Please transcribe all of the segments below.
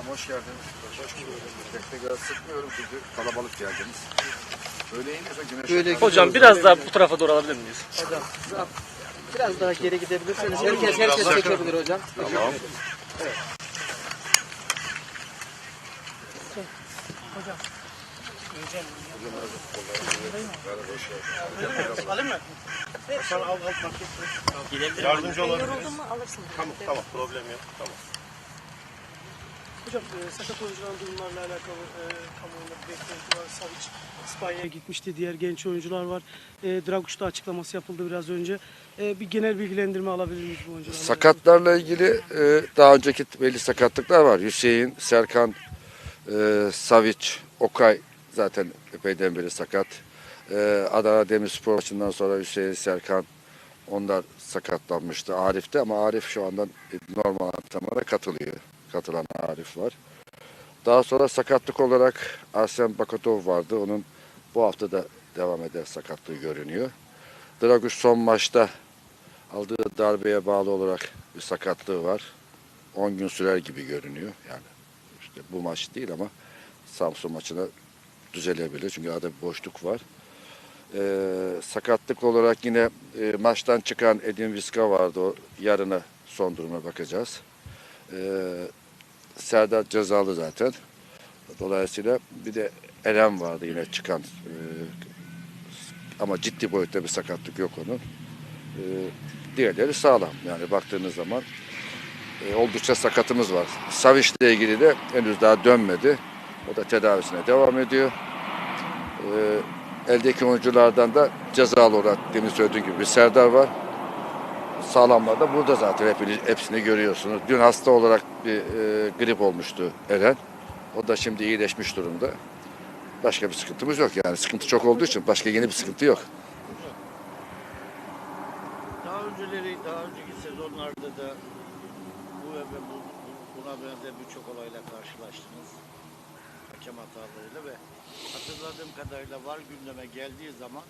Hocam hoş geldiniz. Hoş bulduk. Göz sıkmıyorum çünkü kalabalık geldiniz. Öyle iniyorsa güneş. Böyle Hocam biraz daha bu tarafa doğru alabilir miyiz? Hocam biraz daha geri gidebilirseniz herkes herkes geçebilir hocam. Tamam. Yardımcı olabilir. Yoruldun mu alırsın. Tamam tamam problem yok. Tamam. Hocam e, sakat oyuncuların durumlarla alakalı e, kamuoyunda beklenti var. Savic İspanya'ya gitmişti. Diğer genç oyuncular var. E, Draguç'ta açıklaması yapıldı biraz önce. E, bir genel bilgilendirme alabilir miyiz bu oyuncularla? Sakatlarla ilgili e, daha önceki belli sakatlıklar var. Hüseyin, Serkan, e, Savic, Okay zaten epeyden beri sakat. E, Adana Demirspor maçından sonra Hüseyin, Serkan onlar sakatlanmıştı. Arif de ama Arif şu anda normal antrenmana katılıyor. Katılan Arif var. Daha sonra sakatlık olarak Arsen Bakatov vardı. Onun bu hafta da devam eder sakatlığı görünüyor. Draguş son maçta aldığı darbeye bağlı olarak bir sakatlığı var. 10 gün sürer gibi görünüyor. Yani işte bu maç değil ama Samsun maçına düzelebilir. Çünkü arada bir boşluk var. Ee, sakatlık olarak yine e, maçtan çıkan Edin Viska vardı. O yarına son duruma bakacağız. Ee, Serdar cezalı zaten. Dolayısıyla bir de Eren vardı yine çıkan. Ee, ama ciddi boyutta bir sakatlık yok onun. Ee, diğerleri sağlam. Yani baktığınız zaman e, oldukça sakatımız var. Savic ile ilgili de henüz daha dönmedi. O da tedavisine devam ediyor. Ee, eldeki oyunculardan da cezalı olarak demin söylediğim gibi bir Serdar var. Sağlamlar da burada zaten hepini, hepsini görüyorsunuz. Dün hasta olarak bir e, grip olmuştu Eren. O da şimdi iyileşmiş durumda. Başka bir sıkıntımız yok yani. Sıkıntı çok olduğu için başka yeni bir sıkıntı yok. Daha önceleri, daha önceki sezonlarda da bu ve bu, bu- buna benzer birçok olayla karşılaştınız. Hakem hatalarıyla ve hatırladığım kadarıyla var gündeme geldiği zaman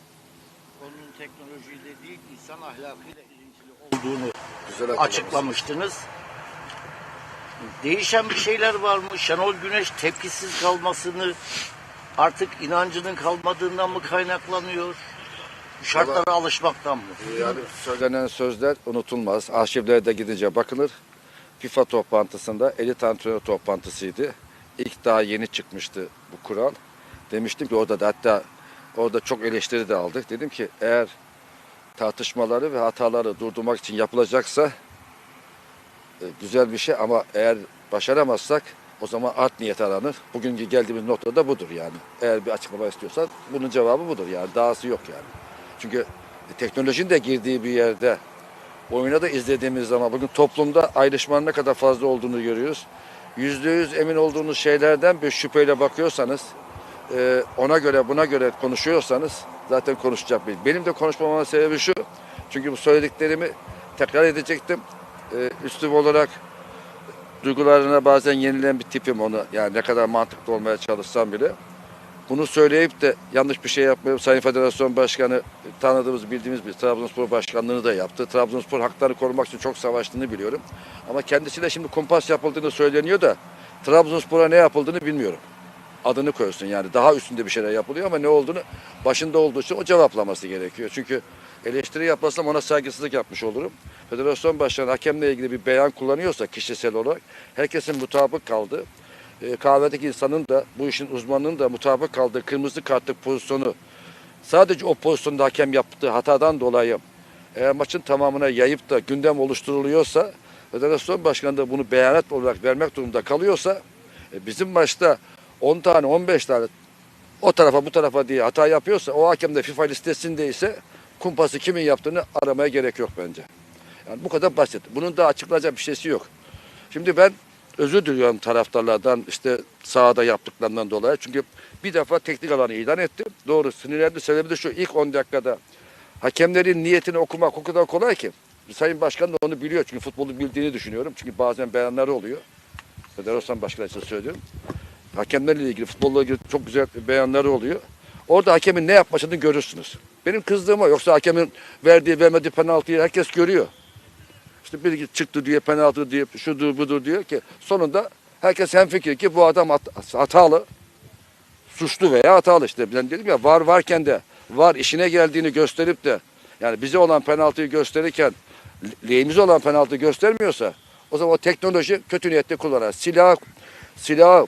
konunun teknolojiyle değil insan ahlakıyla ilintili olduğunu Güzel açıklamıştınız. Değişen bir şeyler var mı? Şenol Güneş tepkisiz kalmasını artık inancının kalmadığından mı kaynaklanıyor? Şartlara alışmaktan mı? Yani söylenen sözler unutulmaz. Arşivlere de gidince bakılır. FIFA toplantısında elit antrenör toplantısıydı. İlk daha yeni çıkmıştı bu kural. Demiştim ki orada da hatta orada çok eleştiri de aldık. Dedim ki eğer tartışmaları ve hataları durdurmak için yapılacaksa e, güzel bir şey ama eğer başaramazsak o zaman art niyet aranır. Bugünkü geldiğimiz nokta da budur yani. Eğer bir açıklama istiyorsan bunun cevabı budur yani. Dahası yok yani. Çünkü teknolojinin de girdiği bir yerde oyuna da izlediğimiz zaman bugün toplumda ayrışmanın ne kadar fazla olduğunu görüyoruz. Yüzde yüz emin olduğunuz şeylerden bir şüpheyle bakıyorsanız e, ona göre buna göre konuşuyorsanız zaten konuşacak bir. Benim de konuşmamamın sebebi şu. Çünkü bu söylediklerimi tekrar edecektim. E, üslup olarak duygularına bazen yenilen bir tipim onu. Yani ne kadar mantıklı olmaya çalışsam bile. Bunu söyleyip de yanlış bir şey yapmayıp Sayın Federasyon Başkanı tanıdığımız, bildiğimiz bir Trabzonspor Başkanlığını da yaptı. Trabzonspor haklarını korumak için çok savaştığını biliyorum. Ama kendisiyle şimdi kumpas yapıldığını söyleniyor da Trabzonspor'a ne yapıldığını bilmiyorum. Adını koysun yani daha üstünde bir şeyler yapılıyor ama ne olduğunu başında olduğu için o cevaplaması gerekiyor. Çünkü eleştiri yapmasam ona saygısızlık yapmış olurum. Federasyon Başkanı hakemle ilgili bir beyan kullanıyorsa kişisel olarak herkesin mutabık kaldığı e, kahvedeki insanın da bu işin uzmanının da mutabık kaldığı kırmızı kartlık pozisyonu sadece o pozisyonda hakem yaptığı hatadan dolayı eğer maçın tamamına yayıp da gündem oluşturuluyorsa federasyon başkanı da bunu beyanat olarak vermek durumunda kalıyorsa e, bizim maçta 10 tane 15 tane o tarafa bu tarafa diye hata yapıyorsa o hakem de FIFA listesindeyse kumpası kimin yaptığını aramaya gerek yok bence. Yani bu kadar basit. Bunun da açıklayacak bir şeysi yok. Şimdi ben özür diliyorum taraftarlardan işte sahada yaptıklarından dolayı. Çünkü bir defa teknik alanı ilan etti. Doğru sinirlendi. Sebebi de şu ilk 10 dakikada hakemlerin niyetini okumak o kadar kolay ki. Sayın Başkan da onu biliyor çünkü futbolu bildiğini düşünüyorum. Çünkü bazen beyanları oluyor. Federasyon Başkanı için söylüyorum. Hakemlerle ilgili, futbolla ilgili çok güzel beyanları oluyor. Orada hakemin ne yapmasını görürsünüz. Benim kızdığım o. Yoksa hakemin verdiği vermediği penaltıyı herkes görüyor. İşte biri çıktı diye penaltı diye şudur budur diyor ki sonunda Herkes hemfikir ki bu adam hat- hatalı, suçlu veya hatalı işte. Ben dedim ya var varken de var işine geldiğini gösterip de yani bize olan penaltıyı gösterirken lehimize olan penaltı göstermiyorsa o zaman o teknoloji kötü niyetle kullanır. Silah silah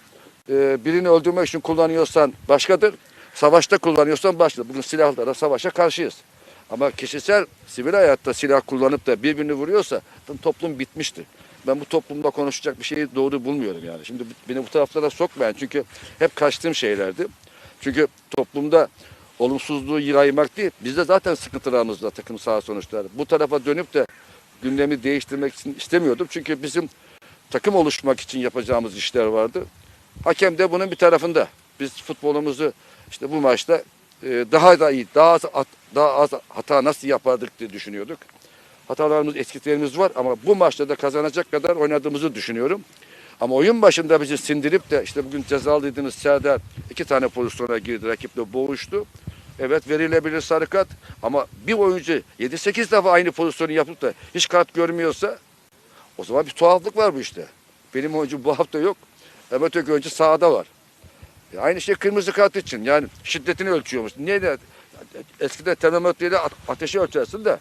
e, birini öldürmek için kullanıyorsan başkadır. Savaşta kullanıyorsan başkadır. Bugün silahlara savaşa karşıyız. Ama kişisel sivil hayatta silah kullanıp da birbirini vuruyorsa toplum bitmiştir. Ben bu toplumda konuşacak bir şeyi doğru bulmuyorum yani. Şimdi beni bu taraflara sokmayın çünkü hep kaçtığım şeylerdi. Çünkü toplumda olumsuzluğu yaymak değil. Bizde zaten sıkıntılarımız takım sağ sonuçları. Bu tarafa dönüp de gündemi değiştirmek için istemiyordum. Çünkü bizim takım oluşmak için yapacağımız işler vardı. Hakem de bunun bir tarafında. Biz futbolumuzu işte bu maçta e, daha da iyi, daha az, daha az hata nasıl yapardık diye düşünüyorduk. Hatalarımız, eksiklerimiz var ama bu maçta da kazanacak kadar oynadığımızı düşünüyorum. Ama oyun başında bizi sindirip de işte bugün cezalıydığımız Serdar iki tane pozisyona girdi, rakiple boğuştu. Evet verilebilir sarı kart ama bir oyuncu 7-8 defa aynı pozisyonu yapıp da hiç kart görmüyorsa o zaman bir tuhaflık var bu işte. Benim oyuncu bu hafta yok. Öteki oyuncu sahada var. E aynı şey kırmızı kart için. Yani şiddetini ölçüyormuş. Niye de eskiden termometreyle ateşi ölçersin de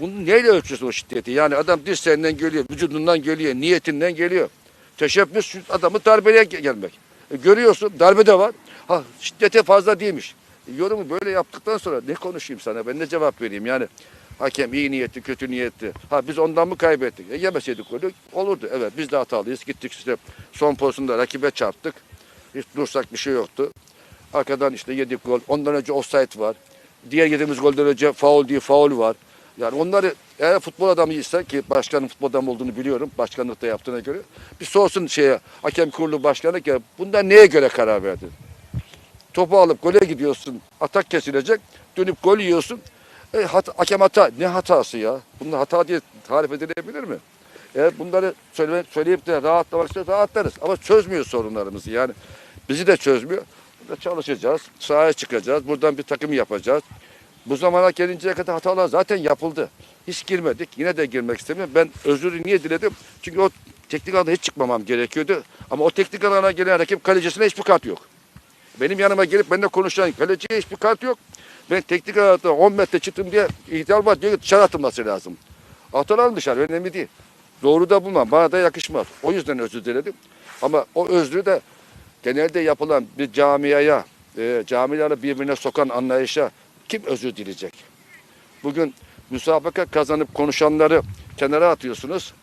bunu neyle ölçüyorsun o şiddeti? Yani adam dirseğinden geliyor, vücudundan geliyor, niyetinden geliyor. Teşebbüs adamı darbeye ge- gelmek. E görüyorsun darbe de var. Ha şiddete fazla değilmiş. E yorumu böyle yaptıktan sonra ne konuşayım sana? Ben ne cevap vereyim? Yani hakem iyi niyetli, kötü niyetli. Ha biz ondan mı kaybettik? E yemeseydik golü olurdu. Evet biz de hatalıyız. Gittik işte son pozisyonda rakibe çarptık. Hiç dursak bir şey yoktu. Arkadan işte yedik gol. Ondan önce offside var. Diğer yediğimiz golden önce faul diye faul var. Yani onları eğer futbol adamıysa ki başkanın futbol adamı olduğunu biliyorum. Başkanlıkta yaptığına göre. Bir sorsun şeye hakem kurulu başkanı ki bundan neye göre karar verdi? Topu alıp gole gidiyorsun. Atak kesilecek. Dönüp gol yiyorsun. E, hat, hakem hata. Ne hatası ya? Bunun hata diye tarif edilebilir mi? Eğer bunları söyle, söyleyip de rahatlamak istiyorsa rahatlarız. Ama çözmüyor sorunlarımızı. Yani bizi de çözmüyor. Burada çalışacağız. Sahaya çıkacağız. Buradan bir takım yapacağız. Bu zamana gelinceye kadar hatalar zaten yapıldı. Hiç girmedik. Yine de girmek istemiyorum. Ben özürü niye diledim? Çünkü o teknik alana hiç çıkmamam gerekiyordu. Ama o teknik alana gelen rakip kalecisine hiçbir kart yok. Benim yanıma gelip benimle konuşan kaleciye hiçbir kart yok. Ben teknik alanda 10 metre çıktım diye ihtiyar var diye dışarı atılması lazım. Atarlar dışarı önemli değil. Doğru da bulmam. Bana da yakışmaz. O yüzden özür diledim. Ama o özrü de genelde yapılan bir camiaya, e, camileri birbirine sokan anlayışa kim özür dileyecek? Bugün müsabaka kazanıp konuşanları kenara atıyorsunuz.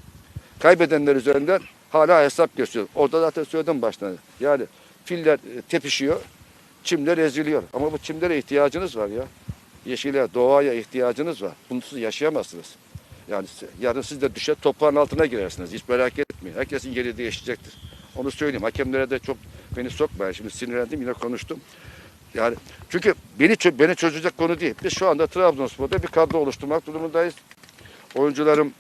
Kaybedenler üzerinden hala hesap kesiyor. Orada zaten söyledim baştan. Yani filler e, tepişiyor, çimler eziliyor. Ama bu çimlere ihtiyacınız var ya. Yeşile, doğaya ihtiyacınız var. Bunsuz yaşayamazsınız. Yani yarın siz de düşer toprağın altına girersiniz. Hiç merak etmeyin. Herkesin yeri değişecektir. Onu söyleyeyim. Hakemlere de çok beni sokmayın. Şimdi sinirlendim yine konuştum. Yani çünkü beni beni çözecek konu değil. Biz şu anda Trabzonspor'da bir kadro oluşturmak durumundayız. Oyuncularım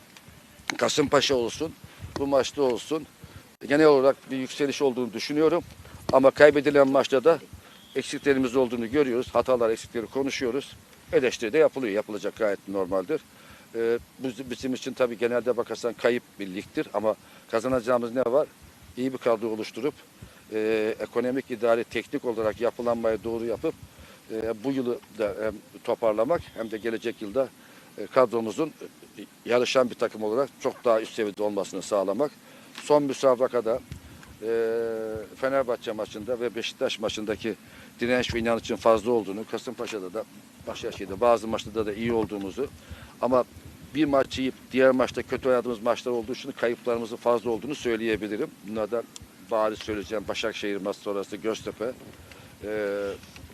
Kasımpaşa olsun, bu maçta olsun. Genel olarak bir yükseliş olduğunu düşünüyorum. Ama kaybedilen maçta da eksiklerimiz olduğunu görüyoruz. Hatalar, eksikleri konuşuyoruz. Eleştiri de yapılıyor. Yapılacak gayet normaldir. Ee, bizim için tabii genelde bakarsan kayıp bir ligdir ama kazanacağımız ne var? İyi bir kadro oluşturup e, ekonomik idare teknik olarak yapılanmayı doğru yapıp e, bu yılı da hem toparlamak hem de gelecek yılda kadromuzun e, yarışan bir takım olarak çok daha üst seviyede olmasını sağlamak. Son müsabakada e, Fenerbahçe maçında ve Beşiktaş maçındaki direnç ve inançın fazla olduğunu, Kasımpaşa'da da Başakşehir'de bazı maçlarda da iyi olduğumuzu ama bir maç yiyip diğer maçta kötü oynadığımız maçlar olduğu için kayıplarımızın fazla olduğunu söyleyebilirim. Bunlardan bariz söyleyeceğim Başakşehir maçı sonrası Göztepe. Ee,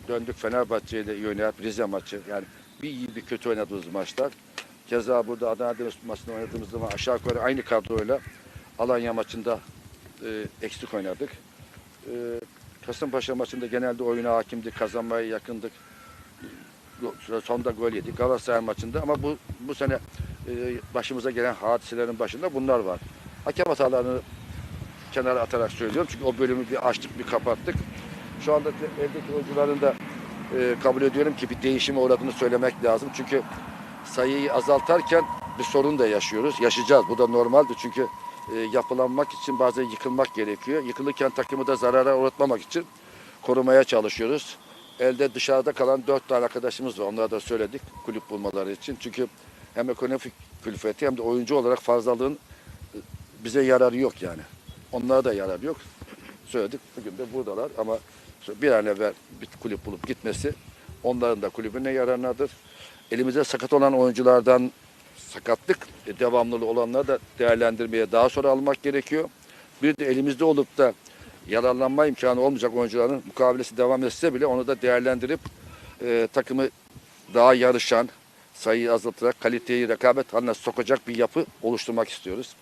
döndük Fenerbahçe ile iyi oynayıp Rize maçı. Yani bir iyi bir kötü oynadığımız maçlar. Keza burada Adana Demir maçında oynadığımız zaman aşağı yukarı aynı kadroyla Alanya maçında e, eksik oynadık. E, Kasımpaşa maçında genelde oyuna hakimdi, kazanmaya yakındık. Sonda gol yedik Galatasaray maçında ama bu bu sene e, başımıza gelen hadiselerin başında bunlar var. Hakem hatalarını kenara atarak söylüyorum çünkü o bölümü bir açtık bir kapattık. Şu anda eldeki oyuncuların da e, kabul ediyorum ki bir değişime uğradığını söylemek lazım. Çünkü sayıyı azaltarken bir sorun da yaşıyoruz. Yaşayacağız. Bu da normaldi çünkü e, yapılanmak için bazen yıkılmak gerekiyor. Yıkılırken takımı da zarara uğratmamak için korumaya çalışıyoruz. Elde dışarıda kalan dört tane arkadaşımız var. Onlara da söyledik kulüp bulmaları için. Çünkü hem ekonomik külfeti hem de oyuncu olarak fazlalığın e, bize yararı yok yani. Onlara da yararı yok. Söyledik. Bugün de buradalar ama bir an evvel bir kulüp bulup gitmesi onların da kulübüne yararınadır. Elimizde sakat olan oyunculardan sakatlık e, devamlılığı olanları da değerlendirmeye daha sonra almak gerekiyor. Bir de elimizde olup da yararlanma imkanı olmayacak oyuncuların mukavelesi devam etse bile onu da değerlendirip e, takımı daha yarışan, sayıyı azaltarak kaliteyi rekabet haline sokacak bir yapı oluşturmak istiyoruz.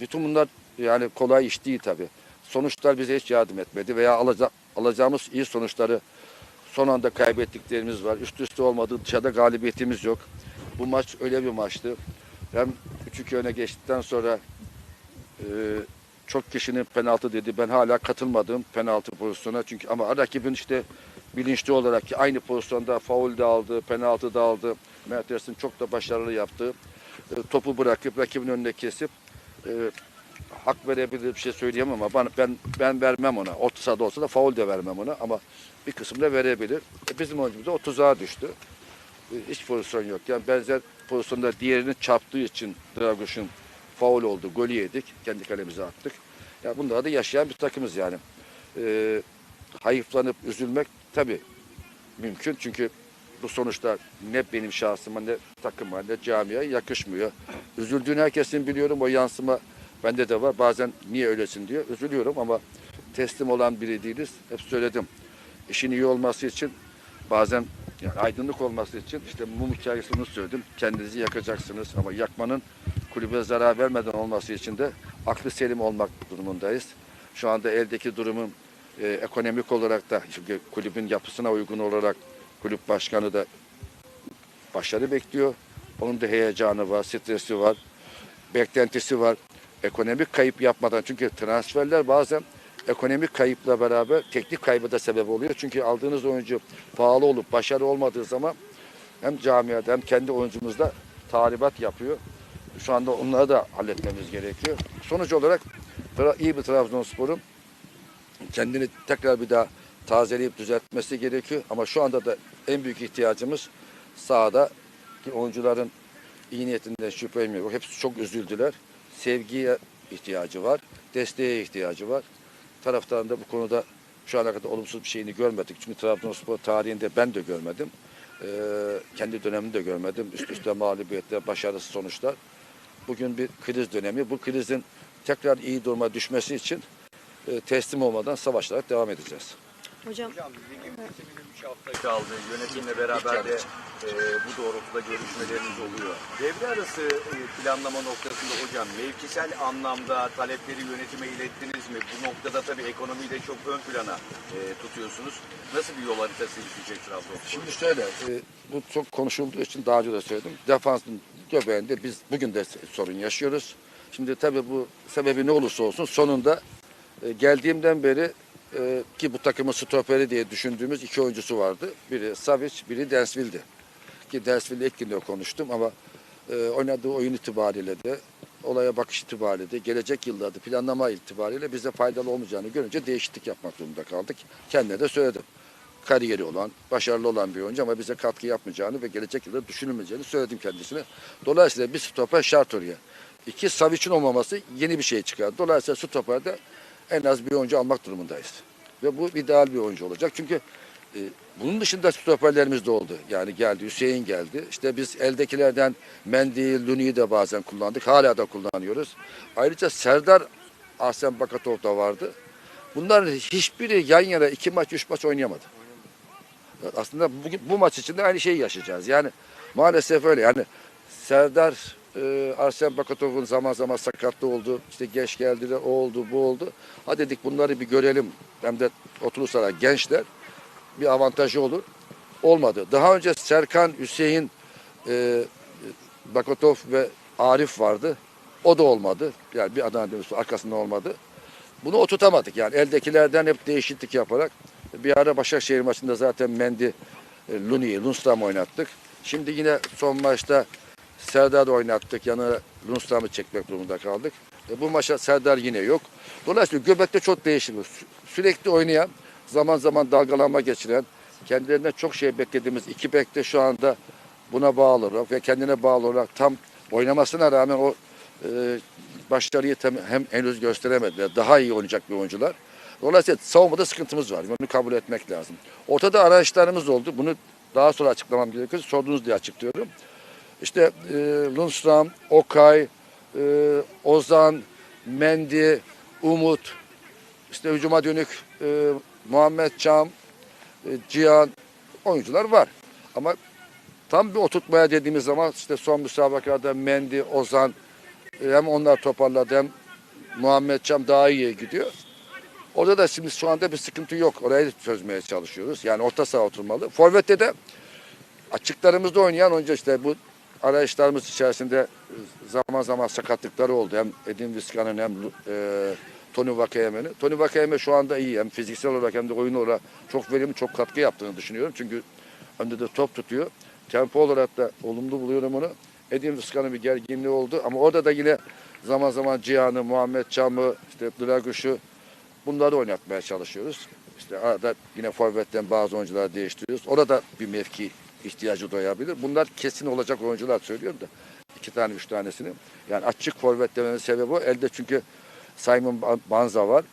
Bütün bunlar yani kolay iş değil tabii. Sonuçlar bize hiç yardım etmedi veya alaca- alacağımız iyi sonuçları son anda kaybettiklerimiz var. Üst üste olmadı dışarıda galibiyetimiz yok. Bu maç öyle bir maçtı. Hem 3-2 öne geçtikten sonra e, çok kişinin penaltı dedi. Ben hala katılmadım penaltı pozisyona. Çünkü ama rakibin işte bilinçli olarak ki aynı pozisyonda faul de aldı, penaltı da aldı. Mert Ersin çok da başarılı yaptı. E, topu bırakıp rakibin önüne kesip e, hak verebilir bir şey söyleyemem ama ben ben, ben vermem ona. 30 sahada olsa da faul de vermem ona ama bir kısım da verebilir. E, bizim oyuncumuz da o tuzağa düştü. E, hiç pozisyon yok. Yani benzer pozisyonda diğerini çarptığı için Draguş'un faul oldu. Golü yedik. Kendi kalemize attık. Ya bunlara da yaşayan bir takımız yani. E, hayıflanıp üzülmek tabii mümkün. Çünkü bu sonuçlar ne benim şahsıma ne takıma ne camiye yakışmıyor. Üzüldüğünü herkesin biliyorum. O yansıma bende de var. Bazen niye öylesin diyor. Üzülüyorum ama teslim olan biri değiliz. Hep söyledim. İşin iyi olması için bazen yani aydınlık olması için işte mum hikayesini söyledim. Kendinizi yakacaksınız ama yakmanın kulübe zarar vermeden olması için de aklı selim olmak durumundayız. Şu anda eldeki durumun e, ekonomik olarak da çünkü kulübün yapısına uygun olarak kulüp başkanı da başarı bekliyor. Onun da heyecanı var, stresi var, beklentisi var. Ekonomik kayıp yapmadan çünkü transferler bazen ekonomik kayıpla beraber teknik kaybı da sebep oluyor. Çünkü aldığınız oyuncu pahalı olup başarı olmadığı zaman hem camiada hem kendi oyuncumuzda tahribat yapıyor. Şu anda onları da halletmemiz gerekiyor. Sonuç olarak iyi bir Trabzonspor'un kendini tekrar bir daha tazeleyip düzeltmesi gerekiyor. Ama şu anda da en büyük ihtiyacımız sahada ki oyuncuların iyi niyetinden şüphem yok. Hepsi çok üzüldüler. Sevgiye ihtiyacı var. Desteğe ihtiyacı var. Taraftarın da bu konuda şu ana kadar olumsuz bir şeyini görmedik. Çünkü Trabzonspor tarihinde ben de görmedim. Ee, kendi döneminde de görmedim. Üst üste mağlubiyetler, başarısız sonuçlar. Bugün bir kriz dönemi. Bu krizin tekrar iyi duruma düşmesi için e, teslim olmadan savaşarak devam edeceğiz. Hocam kaldı. Yönetimle beraber de e, bu doğrultuda görüşmeleriniz oluyor. Devre arası e, planlama noktasında hocam mevkisel anlamda talepleri yönetime ilettiniz mi? Bu noktada tabii ekonomiyi de çok ön plana e, tutuyorsunuz. Nasıl bir yol haritası izleyecek Trabzonspor? Şimdi şöyle, e, bu çok konuşulduğu için daha önce de söyledim. Defansın göbeğinde biz bugün de sorun yaşıyoruz. Şimdi tabii bu sebebi ne olursa olsun sonunda e, geldiğimden beri e, ki bu takımın stoperi diye düşündüğümüz iki oyuncusu vardı. Biri Savic, biri Densville'di. Ki Densville'le ilk günde konuştum ama e, oynadığı oyun itibariyle de olaya bakış itibariyle de gelecek yıllarda planlama itibariyle bize faydalı olmayacağını görünce değişiklik yapmak durumunda kaldık. Kendine de söyledim kariyeri olan, başarılı olan bir oyuncu ama bize katkı yapmayacağını ve gelecek yılda düşünülmeyeceğini söyledim kendisine. Dolayısıyla bir stoper şart oraya. İki, Savic'in olmaması yeni bir şey çıkar. Dolayısıyla stoperde en az bir oyuncu almak durumundayız. Ve bu ideal bir oyuncu olacak. Çünkü e, bunun dışında stoperlerimiz de oldu. Yani geldi, Hüseyin geldi. İşte biz eldekilerden Mendy, Luni'yi de bazen kullandık. Hala da kullanıyoruz. Ayrıca Serdar Ahsen Bakatov da vardı. Bunların hiçbiri yan yana iki maç, üç maç oynayamadı. Aslında bugün bu maç için de aynı şeyi yaşayacağız. Yani maalesef öyle. Yani Serdar e, Arsen Bakatov'un zaman zaman sakatlı oldu. İşte geç geldi de o oldu, bu oldu. Ha dedik bunları bir görelim. Hem de oturursalar gençler bir avantajı olur. Olmadı. Daha önce Serkan, Hüseyin, e, Bakatov ve Arif vardı. O da olmadı. Yani bir Adana Demirspor arkasında olmadı. Bunu oturtamadık yani eldekilerden hep değişiklik yaparak. Bir ara Başakşehir maçında zaten Mendy, e, Luni'yi, Lundstram oynattık. Şimdi yine son maçta Serdar'ı oynattık. Yanına Lundstram'ı çekmek durumunda kaldık. E, bu maçta Serdar yine yok. Dolayısıyla Göbek'te çok değişik. Sü- Sürekli oynayan, zaman zaman dalgalanma geçiren, kendilerinden çok şey beklediğimiz iki bekte şu anda buna bağlı olarak ve kendine bağlı olarak tam oynamasına rağmen o e, başarıyı tam, hem henüz gösteremediler. Daha iyi oynayacak bir oyuncular. Dolayısıyla savunmada sıkıntımız var. Bunu kabul etmek lazım. Ortada araçlarımız oldu. Bunu daha sonra açıklamam gerekiyor. Sordunuz diye açıklıyorum. İşte e, Lundstram, Okay, e, Ozan, Mendi, Umut, işte hücuma dönük e, Muhammed Çam, e, Cihan oyuncular var. Ama tam bir oturtmaya dediğimiz zaman işte son müsabakada Mendi, Ozan e, hem onlar toparladı hem Muhammed Çam daha iyiye gidiyor. Orada da şimdi şu anda bir sıkıntı yok. Orayı çözmeye çalışıyoruz. Yani orta saha oturmalı. Forvet'te de açıklarımızda oynayan oyuncu işte bu arayışlarımız içerisinde e, zaman zaman sakatlıkları oldu. Hem Edin Vizcan'ın hem e, Tony Vakayeme'nin. Tony Vakayeme şu anda iyi. Hem fiziksel olarak hem de oyun olarak çok verimli, çok katkı yaptığını düşünüyorum. Çünkü önde de top tutuyor. Tempo olarak da olumlu buluyorum onu. Edin Vizcan'ın bir gerginliği oldu. Ama orada da yine zaman zaman Cihan'ı, Muhammed Çam'ı, işte Draguş'u bunları oynatmaya çalışıyoruz. İşte arada yine forvetten bazı oyuncuları değiştiriyoruz. Orada bir mevki ihtiyacı doyabilir. Bunlar kesin olacak oyuncular söylüyorum da. iki tane, üç tanesini. Yani açık forvet dememin sebebi o. Elde çünkü Simon Banza var.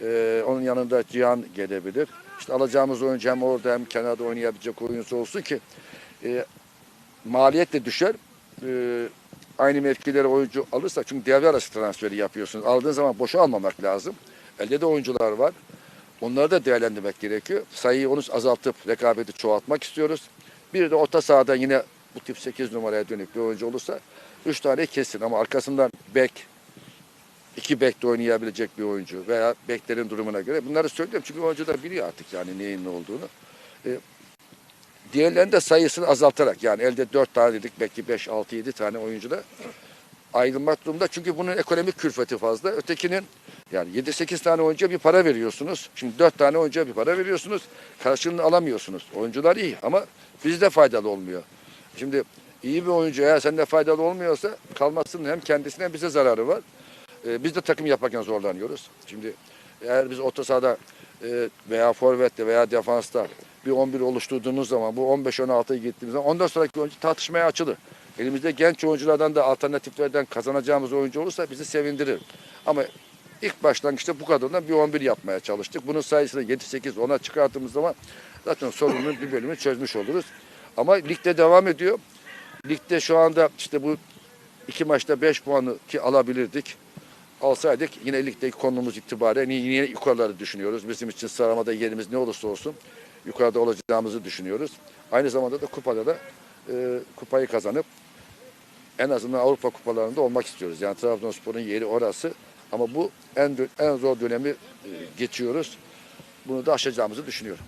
Ee, onun yanında Cihan gelebilir. İşte alacağımız oyuncu hem orada hem kenarda oynayabilecek oyuncu olsun ki e, maliyet de düşer. E, aynı mevkilere oyuncu alırsa çünkü devre arası transferi yapıyorsunuz. Aldığın zaman boşa almamak lazım. Elde de oyuncular var. Onları da değerlendirmek gerekiyor. Sayıyı onu azaltıp rekabeti çoğaltmak istiyoruz. Bir de orta sahada yine bu tip 8 numaraya dönük bir oyuncu olursa 3 tane kesin ama arkasından bek, iki bek de oynayabilecek bir oyuncu veya beklerin durumuna göre bunları söylüyorum çünkü oyuncu da biliyor artık yani neyin ne olduğunu. E, diğerlerinin de sayısını azaltarak yani elde 4 tane dedik belki 5, 6, 7 tane oyuncuda ayrılmak durumda. Çünkü bunun ekonomik külfeti fazla. Ötekinin yani 7-8 tane oyuncuya bir para veriyorsunuz. Şimdi 4 tane oyuncuya bir para veriyorsunuz. Karşılığını alamıyorsunuz. Oyuncular iyi ama bizde faydalı olmuyor. Şimdi iyi bir oyuncu eğer sende faydalı olmuyorsa kalmasının hem kendisine hem bize zararı var. Ee, biz de takım yaparken zorlanıyoruz. Şimdi eğer biz orta sahada e, veya forvette veya defansta bir 11 oluşturduğumuz zaman bu 15-16'ya gittiğimiz zaman ondan sonraki oyuncu tartışmaya açılır. Elimizde genç oyunculardan da alternatiflerden kazanacağımız oyuncu olursa bizi sevindirir. Ama ilk başlangıçta bu kadarından bir 11 yapmaya çalıştık. Bunun sayısını 7-8-10'a çıkarttığımız zaman zaten sorunun bir bölümünü çözmüş oluruz. Ama ligde devam ediyor. Ligde şu anda işte bu iki maçta 5 puanı ki alabilirdik. Alsaydık yine ligdeki konumuz itibaren yine yukarıları düşünüyoruz. Bizim için sıralamada yerimiz ne olursa olsun yukarıda olacağımızı düşünüyoruz. Aynı zamanda da kupada da e, kupayı kazanıp en azından Avrupa kupalarında olmak istiyoruz. Yani Trabzonspor'un yeri orası. Ama bu en en zor dönemi e, geçiyoruz. Bunu da aşacağımızı düşünüyorum.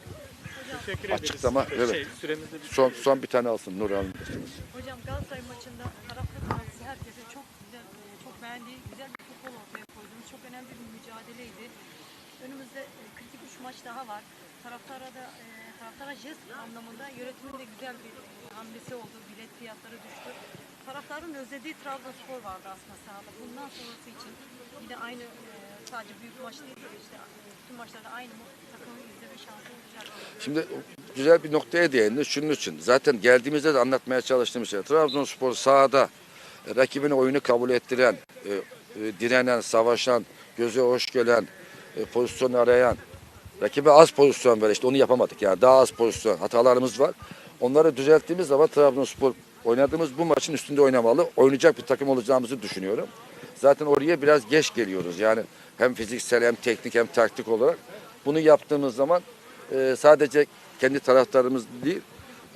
Teşekkür Açıklama, evet. Şey, süremizde bir Son son bir tane alsın Nur Hanım. Hocam Galatasaray maçında taraftar karşısı herkese çok güzel, e, çok beğendiği güzel bir futbol ortaya koydunuz. Çok önemli bir mücadeleydi. Önümüzde e, kritik üç maç daha var. Taraftara da e, taraftara jest anlamında yönetimin de güzel bir e, hamlesi oldu. Bilet fiyatları düştü. Taraftarın özlediği Trabzonspor vardı aslında sahada. Bundan sonrası için yine aynı e, sadece büyük maç değil de işte e, bütün maçlarda aynı takımı izleme şansı olacak. Şimdi güzel bir noktaya değindiniz. Şunun için zaten geldiğimizde de anlatmaya çalıştığım şey. Trabzonspor sahada e, rakibine oyunu kabul ettiren, e, e, direnen, savaşan, göze hoş gelen, e, pozisyon arayan, rakibe az pozisyon ver. İşte onu yapamadık. Yani daha az pozisyon, hatalarımız var. Onları düzelttiğimiz zaman Trabzonspor oynadığımız bu maçın üstünde oynamalı. Oynayacak bir takım olacağımızı düşünüyorum. Zaten oraya biraz geç geliyoruz. Yani hem fiziksel hem teknik hem taktik olarak. Bunu yaptığımız zaman e, sadece kendi taraftarımız değil,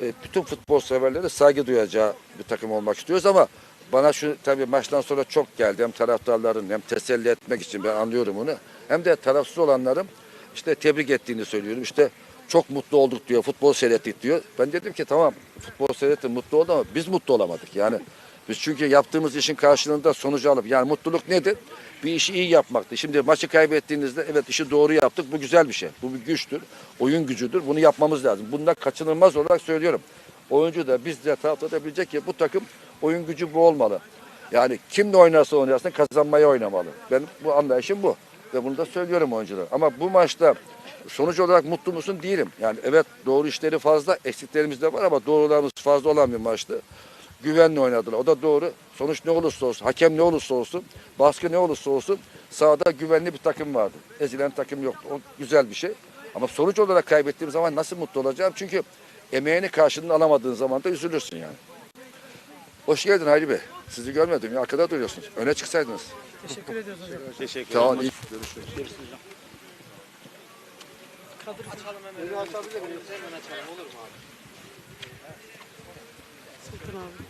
e, bütün futbol severlere saygı duyacağı bir takım olmak istiyoruz ama bana şu tabii maçtan sonra çok geldi. Hem taraftarların hem teselli etmek için ben anlıyorum onu. Hem de tarafsız olanlarım işte tebrik ettiğini söylüyorum. İşte çok mutlu olduk diyor, futbol seyrettik diyor. Ben dedim ki tamam futbol seyrettim, mutlu oldu ama biz mutlu olamadık. Yani biz çünkü yaptığımız işin karşılığında sonucu alıp yani mutluluk nedir? Bir işi iyi yapmaktı. Şimdi maçı kaybettiğinizde evet işi doğru yaptık. Bu güzel bir şey. Bu bir güçtür. Oyun gücüdür. Bunu yapmamız lazım. Bundan kaçınılmaz olarak söylüyorum. Oyuncu da biz de taraftar da ki bu takım oyun gücü bu olmalı. Yani kimle oynarsa oynasın kazanmaya oynamalı. Ben bu anlayışım bu. Ve bunu da söylüyorum oyunculara. Ama bu maçta sonuç olarak mutlu musun değilim. Yani evet doğru işleri fazla, eksiklerimiz de var ama doğrularımız fazla olan bir maçtı. Güvenle oynadılar. O da doğru. Sonuç ne olursa olsun, hakem ne olursa olsun, baskı ne olursa olsun sahada güvenli bir takım vardı. Ezilen takım yoktu. O güzel bir şey. Ama sonuç olarak kaybettiğim zaman nasıl mutlu olacağım? Çünkü emeğini karşılığını alamadığın zaman da üzülürsün yani. Hoş geldin Hayri Bey. Sizi görmedim ya. Arkada duruyorsunuz. Öne çıksaydınız. Teşekkür ediyoruz hocam. Teşekkür Sağ ederim. olun. iyi- Görüşürüz. Açalım hemen. Ürün açabilir miyiz? Hemen açalım olur mu abi? Sultan abi.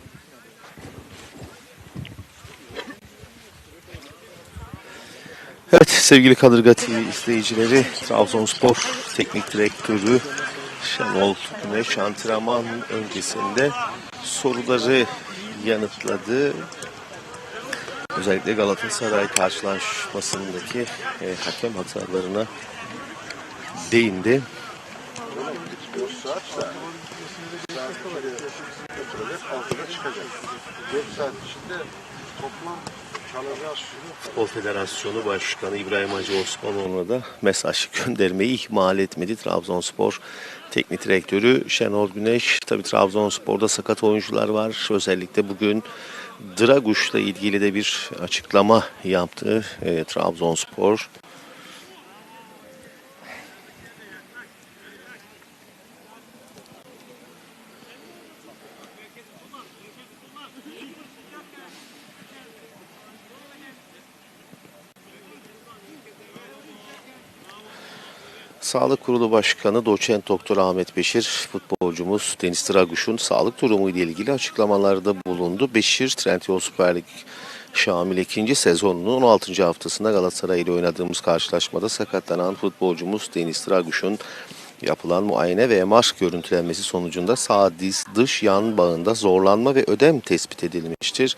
Evet sevgili Kadırga TV izleyicileri Trabzonspor Teknik Direktörü Şenol Güneş antrenman öncesinde soruları yanıtladı. Özellikle Galatasaray karşılaşmasındaki e, hakem hatalarına değindi. Futbol Federasyonu Başkanı İbrahim Hacı Osmanoğlu'na da mesaj göndermeyi ihmal etmedi. Trabzonspor Teknik Direktörü Şenol Güneş. Tabii Trabzonspor'da sakat oyuncular var. Özellikle bugün Draguş'la ilgili de bir açıklama yaptı e, Trabzonspor. Sağlık Kurulu Başkanı Doçent Doktor Ahmet Beşir, futbolcumuz Deniz Draguş'un sağlık durumu ile ilgili açıklamalarda bulundu. Beşir, Trendyol Süper Lig Şamil 2. sezonunun 16. haftasında Galatasaray ile oynadığımız karşılaşmada sakatlanan futbolcumuz Deniz Draguş'un yapılan muayene ve MR görüntülenmesi sonucunda sağ diz dış yan bağında zorlanma ve ödem tespit edilmiştir.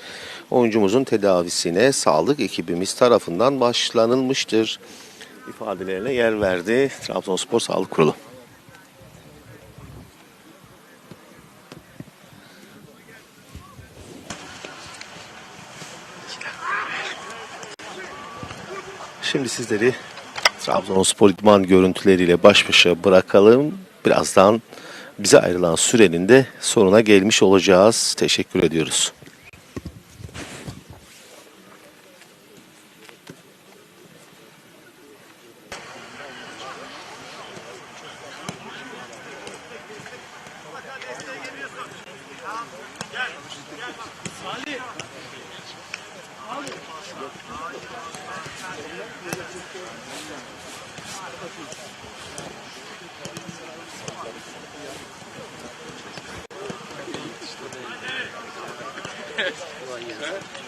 Oyuncumuzun tedavisine sağlık ekibimiz tarafından başlanılmıştır ifadelerine yer verdi Trabzonspor Sağlık Kurulu. Şimdi sizleri Trabzonspor idman görüntüleriyle baş başa bırakalım. Birazdan bize ayrılan sürenin de sonuna gelmiş olacağız. Teşekkür ediyoruz. Ali. Ali. Evet.